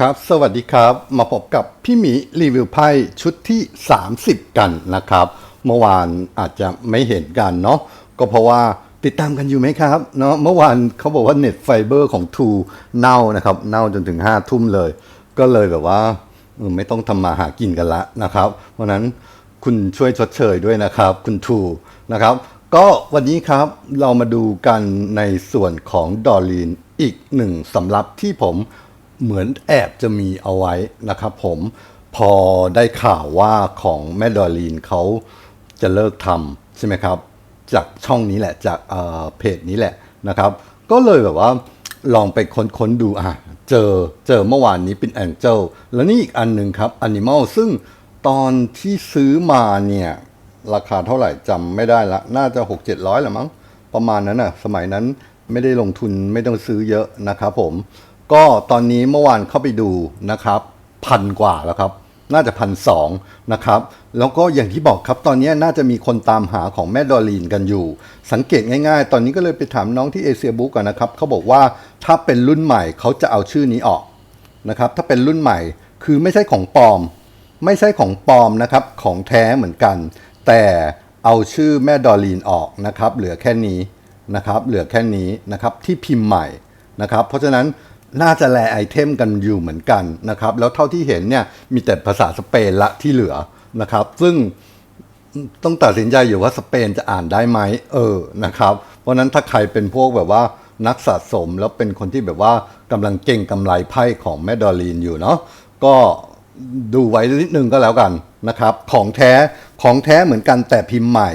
ครับ สวัสดีครับ มาพบกับพี่หมีรีวิวไพ่ชุดที่ 30 กันนะครับ เมื่อวานอาจจะไม่เห็นกันเนาะ ก็เพราะว่าติดตามกันอยู่ไหมครับเนาะ เมื่อวานเขาบอกว่าเน็ตไฟเบอร์ของทูเน่านะครับ เน่าจนถึง 5 ทุ่มเลย ก็เลยแบบว่าไม่ต้องทำมาหากินกันละนะครับ เพราะฉะนั้นคุณช่วยชดเชยด้วยนะครับ คุณทูนะครับ ก็วันนี้ครับเรามาดูกันในส่วนของดอลลีนอีกหนึ่งสำรับที่ผม เหมือนแอบจะมีเอาไว้นะครับผมพอได้ข่าวว่าของแม่ดอลลีนเขาจะเลิกทำใช่ไหมครับ จากช่องนี้แหละจากเเพจนี้แหละนะครับ ก็เลยแบบว่าลองไปค้นๆดูอะเจอเจอเมื่อวานนี้เป็นแองเจลแล้วนี่อีกอันหนึ่งครับ Animal ซึ่งตอนที่ซื้อมาเนี่ย ราคาเท่าไหร่จำไม่ได้ละ น่าจะ 6 7 0 0ละมั้ง ประมาณนั้นน่ะ สมัยนั้นไม่ได้ลงทุนไม่ต้องซื้อเยอะนะครับผม ก็ตอนนี้เมื่อวานเข้าไปดูนะครับพันกว่าแล้วครับ น่าจะพันสองนะครับ แล้วก็อย่างที่บอกครับตอนนี้น่าจะมีคนตามหาของแม่ดอลลีนกันอยู่ สังเกตง่ายๆ ตอนนี้ก็เลยไปถามน้องที่เอเชียบุ๊กกันนะครับเขาบอกว่าถ้าเป็นรุ่นใหม่เขาจะเอาชื่อนี้ออกนะครับ ถ้าเป็นรุ่นใหม่คือไม่ใช่ของปลอม ไม่ใช่ของปลอมนะครับของแท้เหมือนกัน แต่เอาชื่อแม่ดอลลีนออกนะครับ เหลือแค่นี้นะครับ เหลือแค่นี้นะครับที่พิมพ์ใหม่นะครับ เพราะฉะนั้น น่าจะแลไอเทมกันอยู่เหมือนกันนะครับ แล้วเท่าที่เห็นเนี่ยมีแต่ภาษาสเปนละที่เหลือนะครับ ซึ่งต้องตัดสินใจอยู่ว่าสเปนจะอ่านได้ไหมเออนะครับ เพราะนั้นถ้าใครเป็นพวกแบบว่านักสะสมแล้วเป็นคนที่แบบว่ากำลังเก่งกำไรไพ่ของแมดดอลีนอยู่เนาะก็ดูไว้นิดนึงก็แล้วกันนะครับ ของแท้ของแท้เหมือนกันแต่พิมพ์ใหม่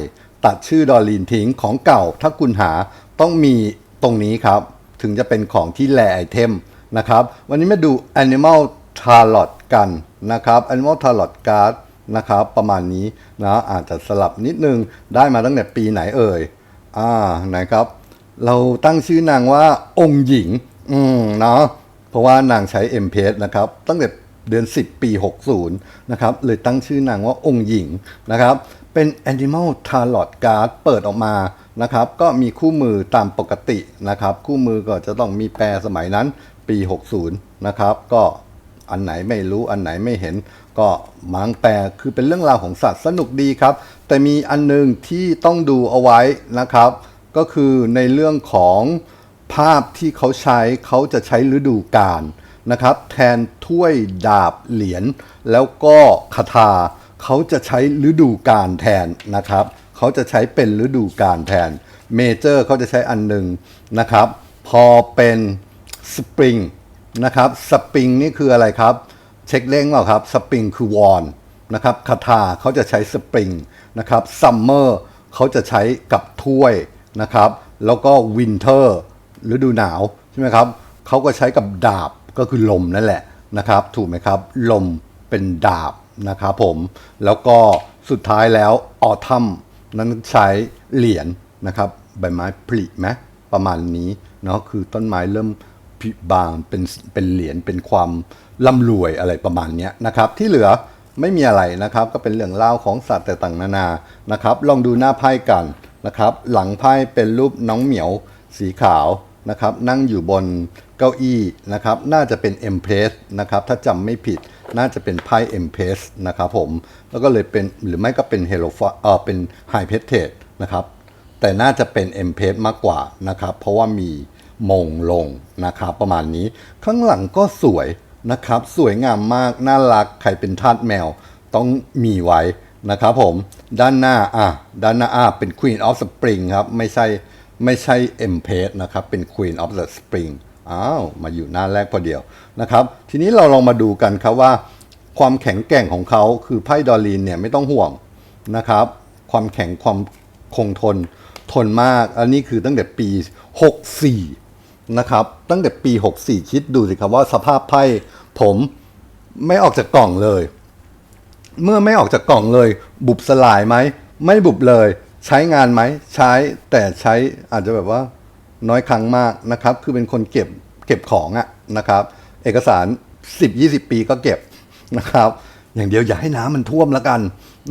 ตัดชื่อดอลีนทิ้งของเก่าถ้าคุณหาต้องมีตรงนี้ครับ ถึงจะเป็นของที่แลไอเทมนะครับ วันนี้มาดู Animal Tarot กันนะครับ Animal Tarot Card นะครับ ประมาณนี้นะอาจจะสลับนิดนึงได้มาตั้งแต่ปีไหนเอ่ย อ่าไหนครับ เราตั้งชื่อนางว่าองค์หญิง อืมเนาะเพราะว่านางใช้ m p s นะครับ ตั้งแต่เดือน 10 ปี 60 นะครับ เลยตั้งชื่อนางว่าองค์หญิงนะครับ เป็น Animal Tarot Card เปิดออกมา นะครับ ก็มีคู่มือตามปกตินะครับ คู่มือก็จะต้องมีแปลสมัยนั้นปี 60 นะครับ ก็อันไหนไม่รู้อันไหนไม่เห็น ก็มังแปลคือเป็นเรื่องราวของสัตว์สนุกดีครับ แต่มีอันหนึงที่ต้องดูเอาไว้นะครับ ก็คือในเรื่องของภาพที่เขาใช้เขาจะใช้ฤดูกาลนะครับ แทนถ้วยดาบเหรียญแล้วก็คาถาเขาจะใช้ฤดูกาลแทนนะครับ เขาจะใช้เป็นฤดูกาลแทนเมเจอร์เขาจะใช้อันหนึ่งนะครับ พอเป็นสปริงนะครับสปริงนี่คืออะไรครับ เช็คเล้งเปล่าครับสปริงคือวอนนะครับคาถาเขาจะใช้สปริงนะครับซัมเมอร์เขาจะใช้กับถ้วยนะครับแล้วก็วินเทอร์ฤดูหนาวใช่ไหมครับเขาก็ใช้กับดาบก็คือลมนั่นแหละนะครับ ถูกไหมครับ ลมเป็นดาบนะครับผมแล้วก็สุดท้ายแล้วออทัม นั้นใช้เหรียญนะครับใบไม้ผลิไหมประมาณนี้เนาะคือต้นไม้เริ่มผิบางเป็นเป็นเหรียญเป็นความร่ำรวยอะไรประมาณนี้นะครับที่เหลือไม่มีอะไรนะครับ ก็เป็นเรื่องเล่าของสัตว์แต่ต่างนานานะครับ ลองดูหน้าไพ่กันนะครับ หลังไพ่เป็นรูปน้องเหมียวสีขาว นะครับนั่งอยู่บนเก้าอี้นะครับน่าจะเป็น e m p r e s s นะครับถ้าจำไม่ผิดน่าจะเป็นไพ่ e m p r e s s นะครับผมแล้วก็เลยเป็นหรือไม่ก็เป็น Hero เออเป็น High p e t e d นะครับแต่น่าจะเป็น m p มากกว่านะครับเพราะว่ามีมงลงนะครับประมาณนี้ข้างหลังก็สวยนะครับสวยงามมากน่ารักใครเป็นทาสแมวต้องมีไว้นะครับผมด้านหน้าอะด้านหน้าอะเป็น Queen of Spring ครับไม่ใช่ ไม่ใช่ m p นะครับ เป็น Queen of the Spring อ้าว มาอยู่หน้าแรกพอเดียวนะครับ ทีนี้เราลองมาดูกันครับว่า ความแข็งแกร่งของเขาคือไพ่ดอลลีนเนี่ยไม่ต้องห่วงนะครับ ความแข็งความคงทนทนมาก อันนี้คือตั้งแต่ปี 64 นะครับ ตั้งแต่ปี 64 คิดดูสิครับว่าสภาพไพ่ผมไม่ออกจากกล่องเลย เมื่อไม่ออกจากกล่องเลย บุบสลายไหม ไม่บุบเลย ใช้งานไหมใช้แต่ใช้อาจจะแบบว่าน้อยครั้งมากนะครับ คือเป็นคนเก็บเก็บของอะนะครับ เอกสาร 10-20 ปีก็เก็บนะครับ อย่างเดียวอย่าให้น้ำมันท่วมแล้วกัน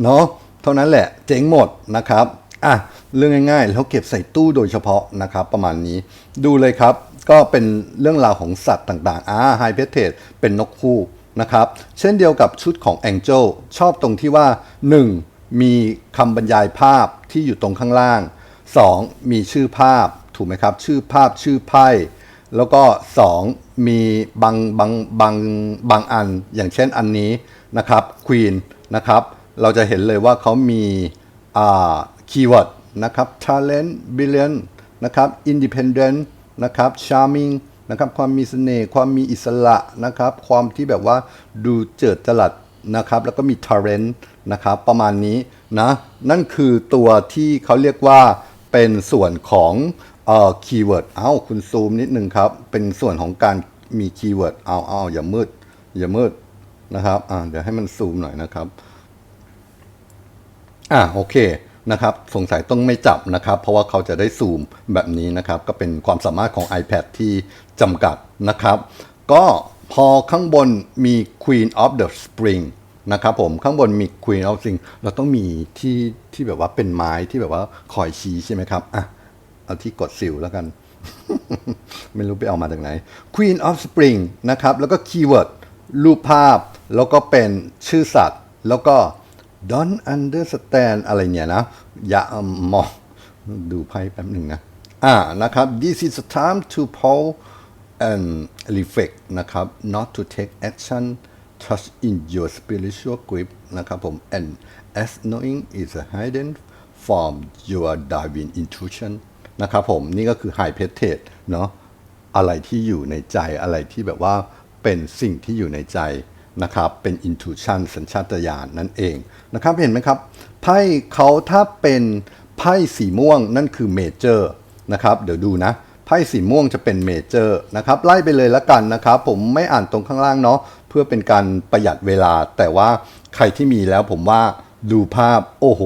เนาะเท่านั้นแหละเจ๊งหมดนะครับอะเรื่องง่ายๆแล้วเก็บใส่ตู้โดยเฉพาะนะครับ ประมาณนี้ดูเลยครับ ก็เป็นเรื่องราวของสัตว์ต่างๆอ่าไฮเพเทสเป็นนกคู่นะครับ เช่นเดียวกับชุดของ Angel ชอบตรงที่ว่า 1. มีคำบรรยายภาพที่อยู่ตรงข้างล่าง 2. มีชื่อภาพถูกไหมครับ ชื่อภาพชื่อไพ่แล้วก็ 2. มีบางบางบางบางอันอย่างเช่นอันนี้นะครับ Queen นะครับเราจะเห็นเลยว่าเขามีอ่าคีย์เวิร์ดนะครับ talent brilliant นะครับ independent นะครับ charming นะครับความมีเสน่ห์ความมีอิสระนะครับ ความที่แบบว่าดูเจิดจรัสนะครับ แล้วก็มี talent นะครับประมาณนี้นะนั่นคือตัวที่เขาเรียกว่าเป็นส่วนของเอ่อคีย์เวิร์ดเอ้าคุณซูมนิดนึงครับ เป็นส่วนของการมีคีย์เวิร์ดเอาเอาอย่ามืด อย่ามืดนะครับอ่าเดี๋ยวให้มันซูมหน่อยนะครับอ่าโอเคนะครับสงสัยต้องไม่จับนะครับ เพราะว่าเขาจะได้ซูมแบบนี้นะครับ ก็เป็นความสามารถของ iPad ที่จำกัดนะครับ ก็พอข้างบนมี Queen of the Spring นะครับผมข้างบนมี Queen of Spring เราต้องมีที่ที่แบบว่าเป็นไม้ที่แบบว่าคอยชี้ใช่ไหมครับอะเอาที่กดสิวแล้วกัน ไม่รู้ไปเอามาจากไหน Queen of Spring นะครับ แล้วก็คีย์เวิร์ดรูปภาพ แล้วก็เป็นชื่อสัตว์ แล้วก็ don't understand อะไรเนี่ยนะ อย่ามองดูไพ่แป๊บหนึ่งนะ อ่านะครับ this is time to pause and reflect นะครับ not to take action touch in your spiritual grip นะครับผม and as knowing is a hidden from your divine intuition นะครับผมนี่ก็คือ high p e t e เนาะอะไรที่อยู่ในใจอะไรที่แบบว่าเป็นสิ่งที่อยู่ในใจนะครับเป็น intuition สัญชาตญาณนั่นเองนะครับเห็นไหมครับไพ่เขาถ้าเป็นไพ่สีม่วงนั่นคือ major นะครับเดี๋ยวดูนะไพ่สีม่วงจะเป็น major นะครับไล่ไปเลยละกันนะครับ ผมไม่อ่านตรงข้างล่างเนาะ เพื่อเป็นการประหยัดเวลา แต่ว่าใครที่มีแล้วผมว่าดูภาพโอ้โห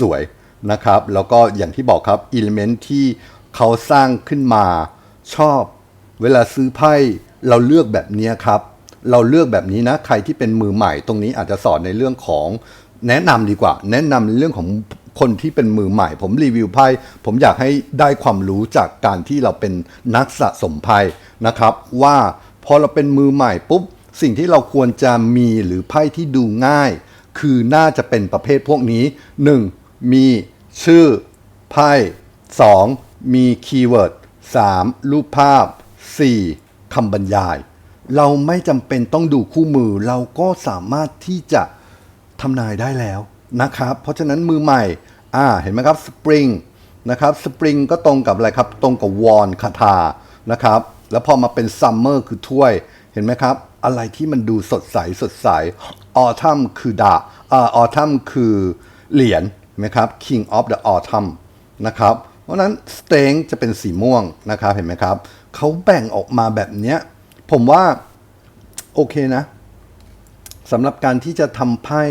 สวยนะครับ แล้วก็อย่างที่บอกครับ element ที่เขาสร้างขึ้นมาชอบ เวลาซื้อไพ่เราเลือกแบบนี้ครับ เราเลือกแบบนี้นะ ใครที่เป็นมือใหม่ตรงนี้อาจจะสอนในเรื่องของแนะนำดีกว่า แนะนำเรื่องของคนที่เป็นมือใหม่ ผมรีวิวไพ่ผมอยากให้ได้ความรู้จากการที่เราเป็นนักสะสมไพ่นะครับ ว่าพอเราเป็นมือใหม่ปุ๊บ สิ่งที่เราควรจะมีหรือไพ่ที่ดูง่าย คือน่าจะเป็นประเภทพวกนี้ 1. มีชื่อไพ่ 2. มีคีย์เวิร์ด 3. รูปภาพ 4. คำบรรยาย เราไม่จำเป็นต้องดูคู่มือ เราก็สามารถที่จะทำนายได้แล้วนะครับ เพราะฉะนั้นมือใหม่ อ่า เห็นไหมครับ สปริงนะครับ สปริงก็ตรงกับอะไรครับ ตรงกับวอนคาถานะครับ แล้วพอมาเป็นซัมเมอร์คือถ้วย เห็นไหมครับ อะไรที่มันดูสดใสสดใสออทัมคือดาอ่าออทัมคือเหรียญนไหมครับ King of the Autumn นะครับ เพราะฉะนั้นสเต็งจะเป็นสีม่วงนะครับเห็นไหมครับเขาแบ่งออกมาแบบเนี้ยผมว่า โอเคนะสำหรับการที่จะทำไพ่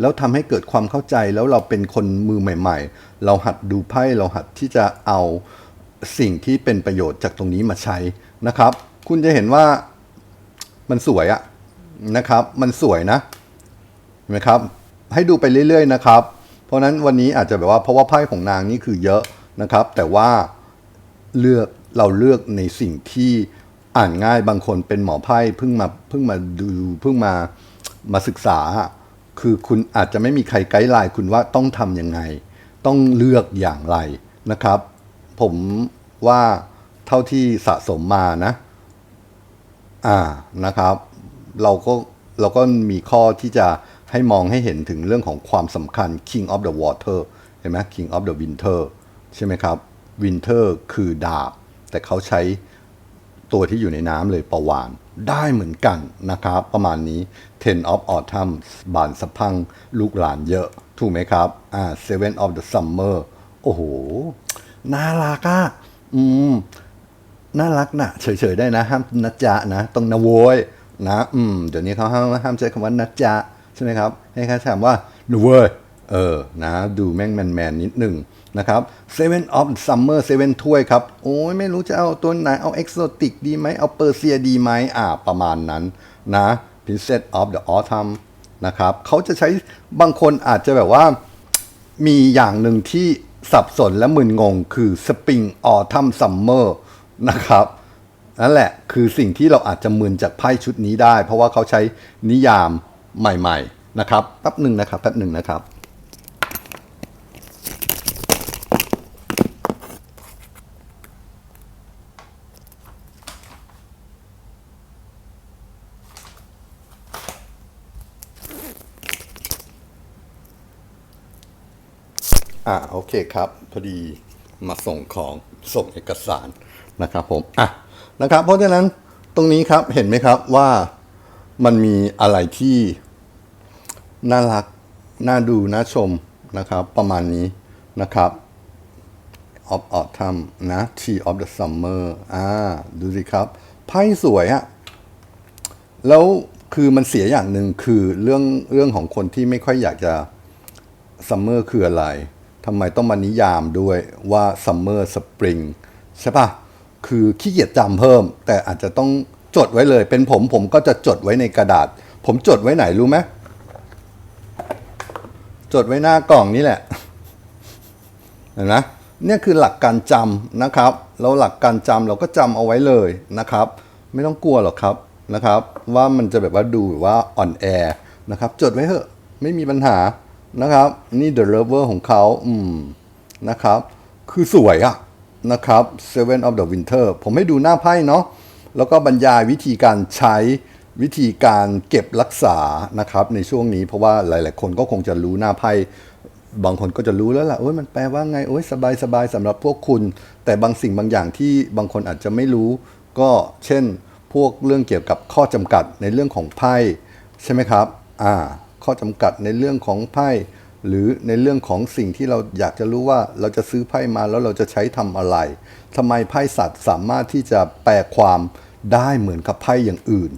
แล้วทำให้เกิดความเข้าใจแล้วเราเป็นคนมือใหม่ ๆ เราหัดดูไพ่เราหัดที่จะเอาสิ่งที่เป็นประโยชน์จากตรงนี้มาใช้นะครับ คุณจะเห็นว่า มันสวยอะนะครับ มันสวยนะเห็นไหมครับ ให้ดูไปเรื่อย ๆ นะครับ เพราะนั้นวันนี้อาจจะแบบว่าเพราะว่าไพ่ของนางนี่คือเยอะนะครับ แต่ว่าเลือกเราเลือกในสิ่งที่อ่านง่ายบางคนเป็นหมอไพ่เพิ่งมาเพิ่งมาดูเพิ่งมามาศึกษา คือคุณอาจจะไม่มีใครไกด์ไลน์คุณว่าต้องทำยังไง ต้องเลือกอย่างไรนะครับ ผมว่าเท่าที่สะสมมานะ อ่านะครับ เราก็เราก็มีข้อที่จะให้มองให้เห็นถึงเรื่องของความสำคัญ King of the Water เห็นไหม King of the Winter ใช่ไหมครับ Winter คือดาบ แต่เขาใช้ตัวที่อยู่ในน้ำเลยประวานได้เหมือนกันนะครับ ประมาณนี้ Ten of Autumn บานสะพัง ลูกหลานเยอะ ถูกไหมครับอ่า Seven of the Summer โอ้โห น่ารักอะอืม น่ารักนะเฉยๆได้นะ ห้ามนะจ๊ะนะต้องนะโวยนะ อืมเดี๋ยวนี้เขาห้ามห้ามใช้คำว่านะจ๊ะใช่ไหมครับ ให้เขาใช้คำว่านะเว้ยเออนะ ดูแม่งแมนๆนิดหนึ่งนะครับ Seven of Summer Seven ถ้วยครับ โอ้ยไม่รู้จะเอาตัวไหน เอา Exotic ดีไหมเอาเปอร์เซียดีไหมอ่า ประมาณนั้นนะ Princess of the Autumn นะครับเขาจะใช้บางคนอาจจะแบบว่า มีอย่างหนึ่งที่สับสนและมึนงงคือ Spring Autumn Summer นะครับนั่นแหละคือสิ่งที่เราอาจจะมึนจากไพ่ชุดนี้ได้ เพราะว่าเขาใช้นิยามใหม่ๆนะครับแป๊บหนึ่งนะครับแป๊บหนึ่งนะครับอ่าโอเคครับ พอดีมาส่งของส่งเอกสาร นะครับผมอะนะครับ เพราะฉะนั้นตรงนี้ครับเห็นไหมครับว่ามันมีอะไรที่น่ารัก น่าดูน่าชมนะครับ ประมาณนี้นะครับ of autumn นะ tea of the summer อ่า ดูสิครับ ไพ่สวยอะแล้วคือมันเสียอย่างหนึ่งคือเรื่องเรื่องของคนที่ไม่ค่อยอยากจะซัมเมอร์คืออะไรทำไมต้องมานิยามด้วยว่าซัมเมอร์สปริงใช่ปะ คือขี้เกียจจำเพิ่ม แต่อาจจะต้องจดไว้เลย เป็นผมผมก็จะจดไว้ในกระดาษ ผมจดไว้ไหนรู้ไหมจดไว้หน้ากล่องนี่แหละเห็นไหมเนี่ยคือหลักการจำนะครับแล้วหลักการจำเราก็จำเอาไว้เลยนะครับ ไม่ต้องกลัวหรอกครับนะครับ ว่ามันจะแบบว่าดูว่าอ่อนแอนะครับ จดไว้เถอะไม่มีปัญหานะครับ นี่ The Lover ของเขาอืมนะครับ คือสวยอะ นะครับ Seven of the Winter ผมให้ดูหน้าไพ่เนาะแล้วก็บรรยายวิธีการใช้วิธีการเก็บรักษานะครับในช่วงนี้เพราะว่าหลาย ๆ คนก็คงจะรู้หน้าไพ่บางคนก็จะรู้แล้วล่ะโอ้ยมันแปลว่าไงโอ้ยสบายสบายสำหรับพวกคุณ แต่บางสิ่งบางอย่างที่บางคนอาจจะไม่รู้ ก็เช่น พวกเรื่องเกี่ยวกับข้อจำกัดในเรื่องของไพ่ใช่ไหมครับอ่าข้อจำกัดในเรื่องของไพ่ หรือในเรื่องของสิ่งที่เราอยากจะรู้ว่าเราจะซื้อไพ่มาแล้วเราจะใช้ทำอะไรทำไมไพ่สัตว์สามารถที่จะแปลความได้เหมือนกับไพ่อย่างอื่น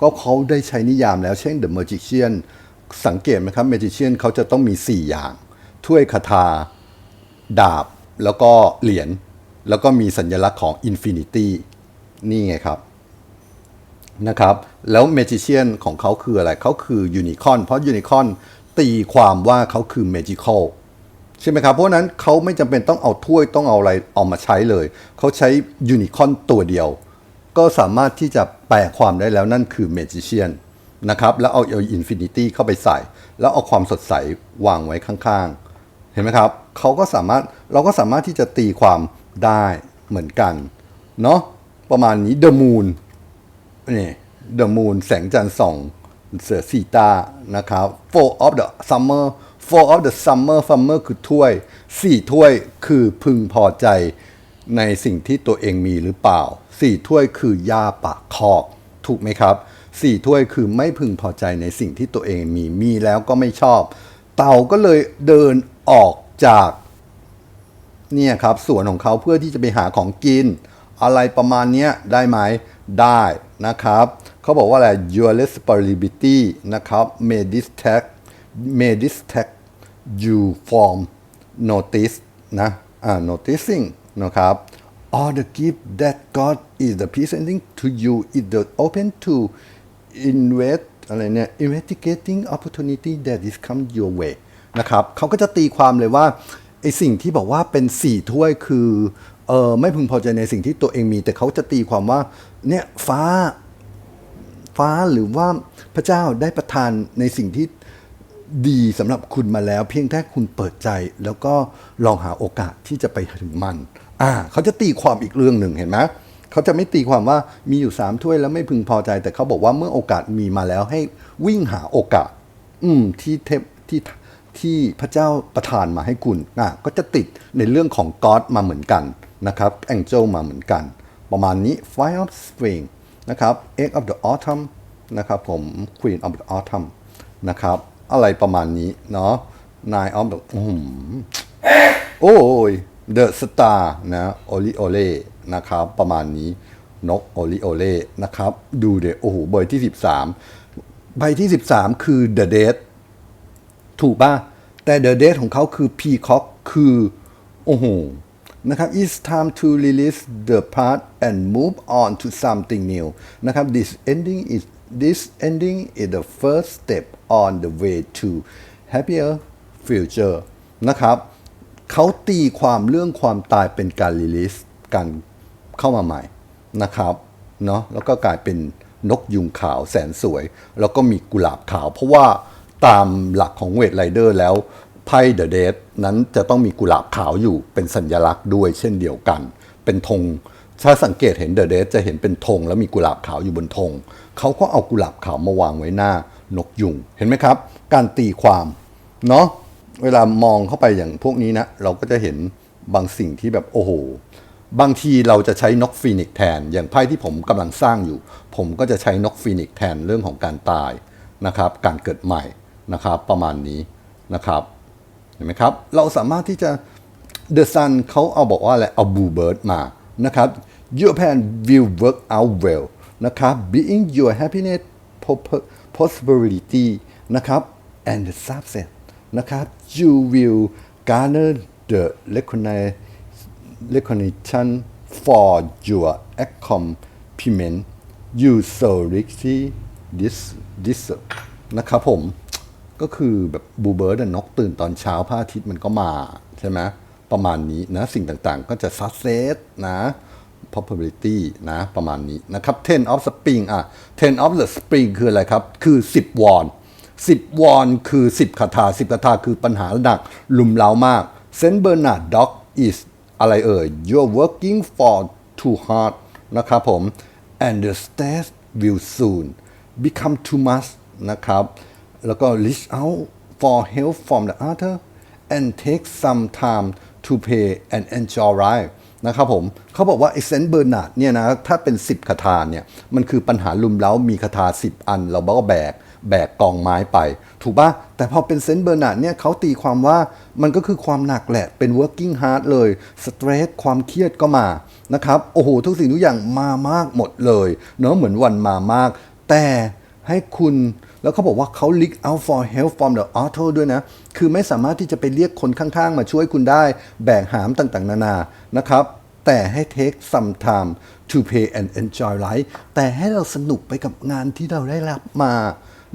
ก็เขาได้ใช้นิยามแล้วเช่น The Magician สังเกตไหมครับ Magician เขาจะต้องมี 4 อย่าง ถ้วยคาถาดาบ แล้วก็เหรียญ แล้วก็มีสัญลักษณ์ของ Infinity นี่ไงครับนะครับ แล้ว Magician ของเขาคืออะไรเขาคือ Unicorn เพราะ Unicorn ตีความว่าเขาคือ Magical ใช่ไหมครับ เพราะนั้นเขาไม่จำเป็นต้องเอาถ้วยต้องเอาอะไรเอามาใช้เลย เขาใช้ Unicorn ตัวเดียว ก็สามารถที่จะแปลความได้แล้วนั่นคือ Magician นนะครับ แล้วเอาเอา Infinity เข้าไปใส่ แล้วเอาความสดใสวางไว้ข้างๆ เห็นไหมครับเขาก็สามารถเราก็สามารถที่จะตีความได้เหมือนกัน เนาะประมาณนี้ The Moon นี่ The Moon แสงจันทร์ส่อง สือซีตานะครับ Four of the Summer Four of the Summer Summer คือถ้วยสี่ถ้วยคือพึงพอใจในสิ่งที่ตัวเองมีหรือเปล่าสี่ถ้วยคือยาปากคอกถูกไหมครับสี่ถ้วยคือไม่พึงพอใจในสิ่งที่ตัวเองมีมีแล้วก็ไม่ชอบ เต่าก็เลยเดินออกจากเนี่ยครับสวนของเขาเพื่อที่จะไปหาของกิน อะไรประมาณนี้ได้ไหมได้นะครับ เขาบอกว่าอะไร your responsibility นะครับ may this tag may this tag you from notice นะอ่า noticing นะครับ all the gift that God is presenting to you is the open to invest อะไรเนี่ย investigating opportunity that is come your way นะครับเขาก็จะตีความเลยว่าไอสิ่งที่บอกว่าเป็นสี่ถ้วยคือเออไม่พึงพอใจในสิ่งที่ตัวเองมี แต่เขาจะตีความว่าเนี่ยฟ้า ฟ้าหรือว่าพระเจ้าได้ประทานในสิ่งที่ดีสำหรับคุณมาแล้ว เพียงแค่คุณเปิดใจ แล้วก็ลองหาโอกาสที่จะไปถึงมัน อ่า เขาจะตีความอีกเรื่องหนึ่งเห็นไหมเขาจะไม่ตีความว่ามีอยู่สามถ้วยแล้วไม่พึงพอใจ แต่เขาบอกว่าเมื่อโอกาสมีมาแล้วให้วิ่งหาโอกาส อืมที่เทพที่ที่พระเจ้าประทานมาให้คุณอะก็จะติดในเรื่องของก็อดมาเหมือนกันนะครับแองเจิลมาเหมือนกัน ประมาณนี้ Five of Spring นะครับ Eight of the Autumn นะครับผม Queen of the Autumn นะครับ อะไรประมาณนี้เนาะ Nine of the อื้อหือโอ้ย The Star นะโอลิโอเลนะครับ ประมาณนี้นกโอลิโอเล่นะครับ ดูเดโอ้โหใบที่ 13 ใบที่ 13 คือ The Dead ถูกป่ะ แต่ The Date ของเขาคือ Peacock คือ โอ้โห นะครับ It's time to release the past and move on to something new นะครับ This ending is this ending is the first step on the way to happier future นะครับเขาตีความเรื่องความตายเป็นการ release กันเข้ามาใหม่นะครับเนาะแล้วก็กลายเป็นนกยุงขาวแสนสวย แล้วก็มีกุหลาบขาว เพราะว่าตามหลักของเวทไรเดอร์แล้ว ไพ่เดอะเดนั้นจะต้องมีกุหลาบขาวอยู่เป็นสัญลักษณ์ด้วยเช่นเดียวกัน เป็นธงถ้าสังเกตเห็นเดอะเดจะเห็นเป็นธงแล้วมีกุหลาบขาวอยู่บนธงเขาก็เอากุหลาบขาวมาวางไว้หน้านกยุงเห็นไหมครับ การตีความเนาะเวลามองเข้าไปอย่างพวกนี้นะ เราก็จะเห็นบางสิ่งที่แบบโอ้โห บางทีเราจะใช้นกฟีนิกแทน อย่างไพ่ที่ผมกำลังสร้างอยู่ ผมก็จะใช้นกฟีนิกแทนเรื่องของการตายนะครับ การเกิดใหม่นะครับ ประมาณนี้นะครับ เห็นไหมครับ เราสามารถที่จะ The Sun เขาเอาบอกว่าอะไรเอา Blue Bird มานะครับ Your plan will work out well นะครับ Being your happiness proper- prosperity นะครับ and the success นะครับ You will garner the recognition for your accomplishment you so richly dis- deserve นะครับผม ก็คือแบบบูเบิร์ดนกตื่นตอนเช้าพระอาทิตย์มันก็มาใช่ไหมประมาณนี้นะสิ่งต่างๆก็จะ success นะ probability นะประมาณนี้นะครับ ten of spring อะ ten of the spring คืออะไรครับ คือ 10 วอน 10 วอนคือ 10คาถา10คาถาคือปัญหาหนักลุมเล้ามาก Saint Bernard dog is อะไรเอ่ย you're working for too hard นะครับผม and the stress will soon become too much นะครับ แล้วก็ reach out for help from the other and take some time to pay and enjoy life นะครับผมเขาบอกว่าไอเซนต์เบอร์นาร์ดเนี่ยนะถ้าเป็น 10คาถาเนี่ยมันคือปัญหาลุมเล้ามีคาถา 10 อัน เราก็แบกแบกกองไม้ไป ถูกปะแต่พอเป็นเซนต์เบอร์นาร์ดเนี่ยเขาตีความว่ามันก็คือความหนักแหละ เป็น working hard เลยสเตรสความเครียดก็มานะครับโอ้โห ทุกสิ่งทุกอย่างมามากหมดเลย เนาะเหมือนวันมามาก แต่ให้คุณ แล้วเขาบอกว่าเขา leak out for help from the author ด้วยนะ คือไม่สามารถที่จะไปเรียกคนข้างๆ มาช่วยคุณได้ แบกหามต่างๆ นานา นะครับ แต่ให้ take some time to pay and enjoy life แต่ให้เราสนุกไปกับงานที่เราได้รับมา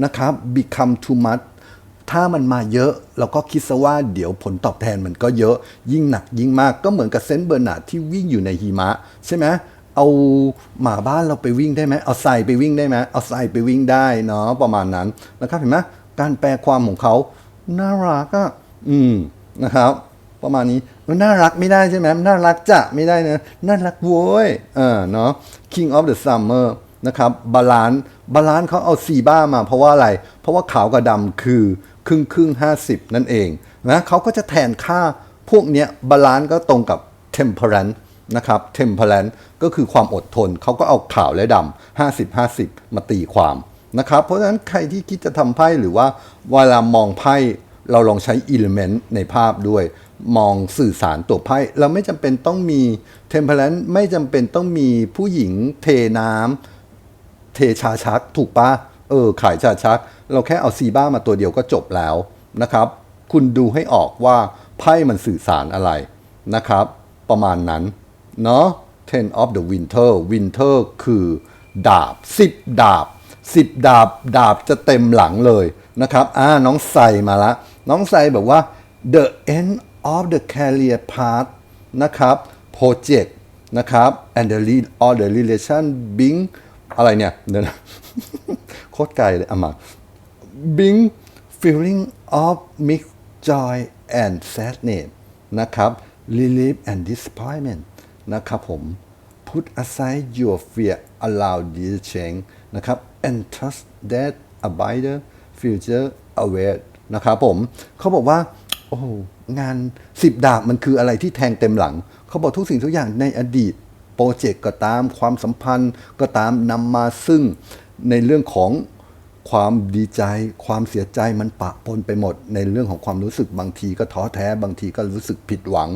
นะครับ become too much ถ้ามันมาเยอะเราก็คิดซะว่าเดี๋ยวผลตอบแทนมันก็เยอะยิ่งหนักยิ่งมากก็เหมือนกับเซนต์เบอร์นาร์ดที่วิ่งอยู่ในหิมะ ใช่ไหม เอาหมาบ้านเราไปวิ่งได้ไหมเอาไซไปวิ่งได้ไหมเอาไซไปวิ่งได้เนาะประมาณนั้นนะครับเห็นไหมการแปลความของเขาน่ารักอะอืมนะครับ ประมาณนี้นน่ารักไม่ได้ใช่ไหมน่ารักจะไม่ได้นะน่ารักโว้ยเออเนาะ King of the Summer นะครับบาลานซ์บาลานซ์เขาเอาซีบ้ามาเพราะว่าอะไร เพราะว่าขาวกับดำคือครึ่งครึ่งห้าสิบนั่นเองนะเขาก็จะแทนค่าพวกเนี้ยบาลานซ์ก็ตรงกับ temperance นะครับ temperance ก็คือความอดทน เขาก็เอาขาวและดำห้าสิบห้าสิบมาตีความนะครับ เพราะฉะนั้นใครที่คิดจะทำไพ่หรือว่าเวลามองไพ่เราลองใช้อิเลเมนต์ในภาพด้วย มองสื่อสารตัวไพ่เราไม่จำเป็นต้องมีเทมเพลนไม่จำเป็นต้องมีผู้หญิงเทน้ำเทชาชักถูกปะเออขายชาชัก เราแค่เอาซีบ้ามาตัวเดียวก็จบแล้วนะครับ คุณดูให้ออกว่าไพ่มันสื่อสารอะไรนะครับ ประมาณนั้น เนาะ Ten of the Winter Winter คือดาบ10ดาบ10ดาบดาบจะเต็มหลังเลยนะครับ อ่า น้องใส่มาละ น้องใส่แบบว่า the end of the career path นะครับ project นะครับ and the lead or the relation being อะไรเนี่ยเดี๋ยวนะโคตรไกลเลยอะมา bring feeling of mixed joy and sadness นะครับ relief and disappointment นะครับผม put aside your fear allow this change นะครับ and trust that a brighter future awaits นะครับผมเขาบอกว่า โอ้งานสิบดาบมันคืออะไรที่แทงเต็มหลัง เขาบอกทุกสิ่งทุกอย่างในอดีตโปรเจกต์ก็ตามความสัมพันธ์ก็ตามนำมาซึ่งในเรื่องของ ความดีใจ ความเสียใจมันปะปนไปหมด ในเรื่องของความรู้สึกบางทีก็ท้อแท้ บางทีก็รู้สึกผิดหวัง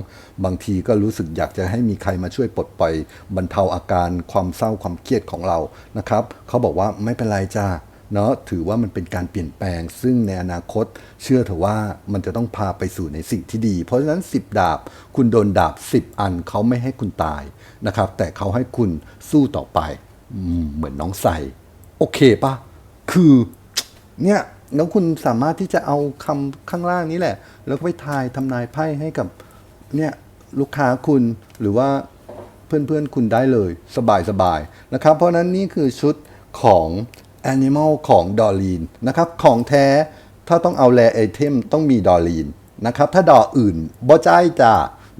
บางทีก็รู้สึกอยากจะให้มีใครมาช่วยปลดปล่อยบรรเทาอาการความเศร้าความเครียดของเรานะครับเขาบอกว่าไม่เป็นไรจ้าเนาะถือว่ามันเป็นการเปลี่ยนแปลง ซึ่งในอนาคต เชื่อเถอะว่ามันจะต้องพาไปสู่ในสิ่งที่ดี เพราะฉะนั้น 10 ดาบ คุณโดนดาบ 10 อันเขาไม่ให้คุณตายนะครับ แต่เขาให้คุณสู้ต่อไปอเหมือนน้องใส่โอเคปะ คือเนี่ยแล้วคุณสามารถที่จะเอาคำข้างล่างนี้แหละ แล้วก็ไปทายทำนายไพ่ให้กับเนี่ยลูกค้าคุณหรือว่าเพื่อนๆคุณได้เลยสบายๆนะครับ เพราะฉะนั้นนี่คือชุดของ Animal ของดอลีนนะครับ ของแท้ถ้าต้องเอาแลไอเทมต้องมีดอลีนนะครับ ถ้าดออื่นบ่ใจจ้า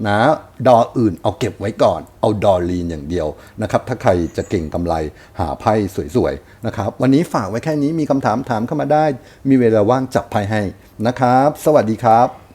นะดออื่นเอาเก็บไว้ก่อน เอาดอลีนอย่างเดียวนะครับถ้าใครจะเก่งกำไรหาไพ่สวยๆนะครับวันนี้ฝากไว้แค่นี้มีคำถามถามเข้ามาได้ มีเวลาว่างจับไพ่ให้นะครับ สวัสดีครับ